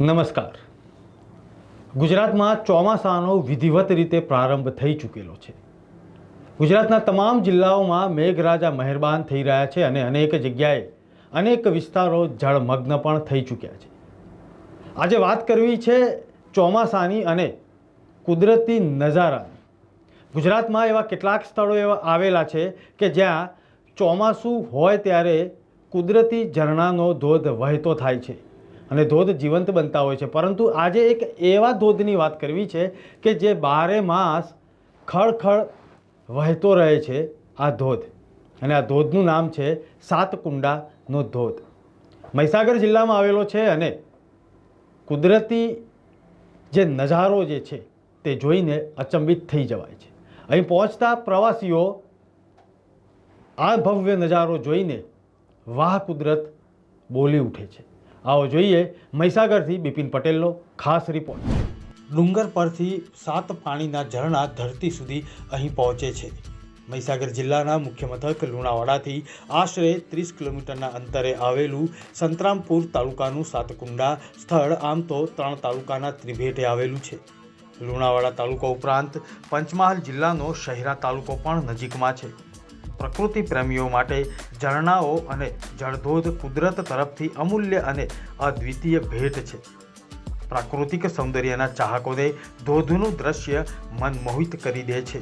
નમસ્કાર. ગુજરાતમાં ચોમાસાનો વિધિવત રીતે પ્રારંભ થઈ ચૂકેલો છે. ગુજરાતના તમામ જિલ્લાઓમાં મેઘરાજા મહેરબાન થઈ રહ્યા છે અને અનેક જગ્યાએ અનેક વિસ્તારો જળમગ્ન પણ થઈ ચૂક્યા છે. આજે વાત કરવી છે ચોમાસાની અને કુદરતી નજારાની. ગુજરાતમાં એવા કેટલાક સ્થળો એવા આવેલા છે કે જ્યાં ચોમાસું હોય ત્યારે કુદરતી ઝરણાનો ધોધ વહેતો થાય છે. અને ધોધ જીવંત બનતા હોય છે. પરંતુ આજે એક એવા ધોધની વાત કરવી છે કે જે બારે માસ ખળખળ વહેતો રહે છે આ ધોધ. અને આ ધોધનું નામ છે સાતકુંડાનો ધોધ. મહીસાગર જિલ્લામાં આવેલો છે અને કુદરતી જે નજારો જે છે તે જોઈને અચંબિત થઈ જવાય છે. અહીં પહોંચતા પ્રવાસીઓ આ ભવ્ય નજારો જોઈને વાહ કુદરત બોલી ઉઠે છે. આવો જોઈએ મહીસાગરથી બિપિન પટેલનો ખાસ રિપોર્ટ ડુંગર પરથી સાત પાણીના ઝરણા ધરતી સુધી અહીં પહોંચે છે. મહીસાગર જિલ્લાના મુખ્ય મથક લુણાવાડાથી આશરે ત્રીસ કિલોમીટરના અંતરે આવેલું સંતરામપુર તાલુકાનું સાતકુંડા સ્થળ આમ તો ત્રણ તાલુકાના ત્રિભેટે આવેલું છે. લુણાવાડા તાલુકો ઉપરાંત પંચમહાલ જિલ્લાનો શહેરા તાલુકો પણ નજીકમાં છે. પ્રકૃતિ પ્રેમીઓ માટે ઝરણાઓ અને જળધોધ કુદરત તરફથી અમૂલ્ય અને અદ્વિતીય ભેટ છે. પ્રાકૃતિક સૌંદર્યના ચાહકોને ધોધનું દ્રશ્ય મનમોહિત કરી દે છે.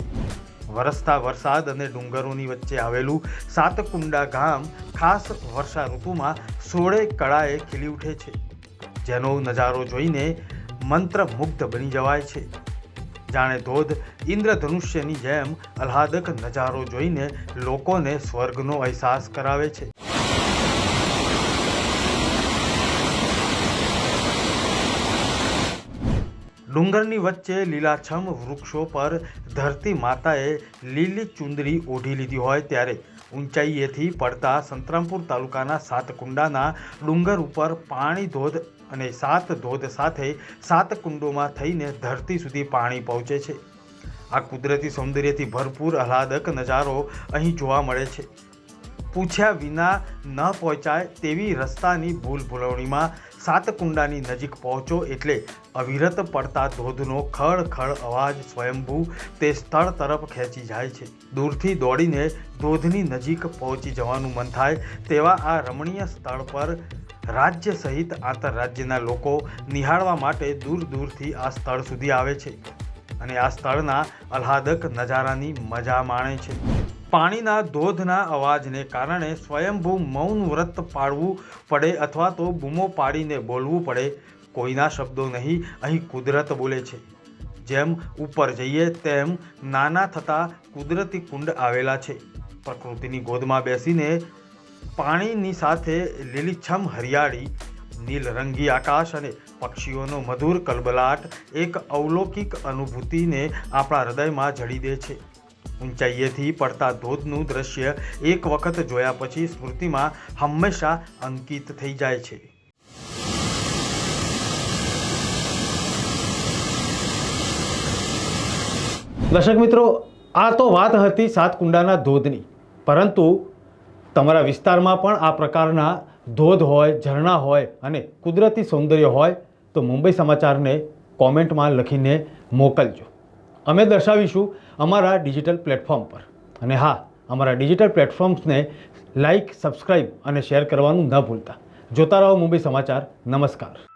વરસતા વરસાદ અને ડુંગરોની વચ્ચે આવેલું સાતકુંડા ગામ ખાસ વર્ષા ઋતુમાં સોળે કળાએ ખીલી ઉઠે છે. જેનો નજારો જોઈને મંત્રમુગ્ધ બની જવાય છે. જાણે ધોધ ઇન્દ્રધનુષ્યની જેમ આહ્લાદક નજારો જોઈને લોકોને સ્વર્ગનો અહેસાસ કરાવે છે. ડુંગરની વચ્ચે લીલાછમ વૃક્ષો પર ધરતી માતાએ લીલી ચુંદડી ઓઢી લીધી હોય ત્યારે ઊંચાઈએથી પડતા સંતરામપુર તાલુકાના સાતકુંડાના ડુંગર ઉપર પાણી ધોધ અને સાત ધોધ સાથે સાત કુંડોમાં થઈને ધરતી સુધી પાણી પહોંચે છે. આ કુદરતી સૌંદર્યથી ભરપૂર આહ્લાદક નજારો અહીં જોવા મળે છે. પૂછ્યા વિના ન પહોંચાય તેવી રસ્તાની ભૂલ ભૂલવણીમાં સાતકુંડાની નજીક પહોંચો એટલે અવિરત પડતા ધોધનો ખળ ખળ અવાજ સ્વયંભૂ તે સ્થળ તરફ ખેંચી જાય છે. દૂરથી દોડીને ધોધની નજીક પહોંચી જવાનું મન થાય તેવા આ રમણીય સ્થળ પર રાજ્ય સહિત આંતરરાજ્યના લોકો નિહાળવા માટે દૂર દૂરથી આ સ્થળ સુધી આવે છે. અને આ સ્થળના આહ્લાદક નજારાની મજા માણે છે. પાણીના ધોધના અવાજને કારણે સ્વયંભૂ મૌન વ્રત પાડવું પડે અથવા તો બૂમો પાડીને બોલવું પડે. કોઈના શબ્દો નહીં, અહીં કુદરત બોલે છે. જેમ ઉપર જઈએ તેમ નાના થતા કુદરતી કુંડ આવેલા છે. પ્રકૃતિની ગોદમાં બેસીને પાણીની સાથે લીલીછમ હરિયાળી, નીલરંગી આકાશ અને પક્ષીઓનો મધુર કલબલાટ એક અવલૌકિક અનુભૂતિને આપણા હૃદયમાં જડી દે છે. ઊંચાઈએથી પડતા ધોધનું દ્રશ્ય એક વખત જોયા પછી સ્મૃતિમાં હંમેશા અંકિત થઈ જાય છે. દર્શક મિત્રો, આ તો વાત હતી સાતકુંડાના ધોધની. પરંતુ તમારા વિસ્તારમાં પણ આ પ્રકારના ધોધ હોય, ઝરણા હોય અને કુદરતી સૌંદર્ય હોય તો મુંબઈ સમાચારને કોમેન્ટમાં લખીને મોકલજો. અમે દર્શાવીશું અમારા ડિજિટલ પ્લેટફોર્મ પર. અને હા, અમારા ડિજિટલ પ્લેટફોર્મ્સને લાઇક સબસ્ક્રાઇબ અને શેર કરવાનું ન ભૂલતા. જોતા રહો મુંબઈ સમાચાર. નમસ્કાર.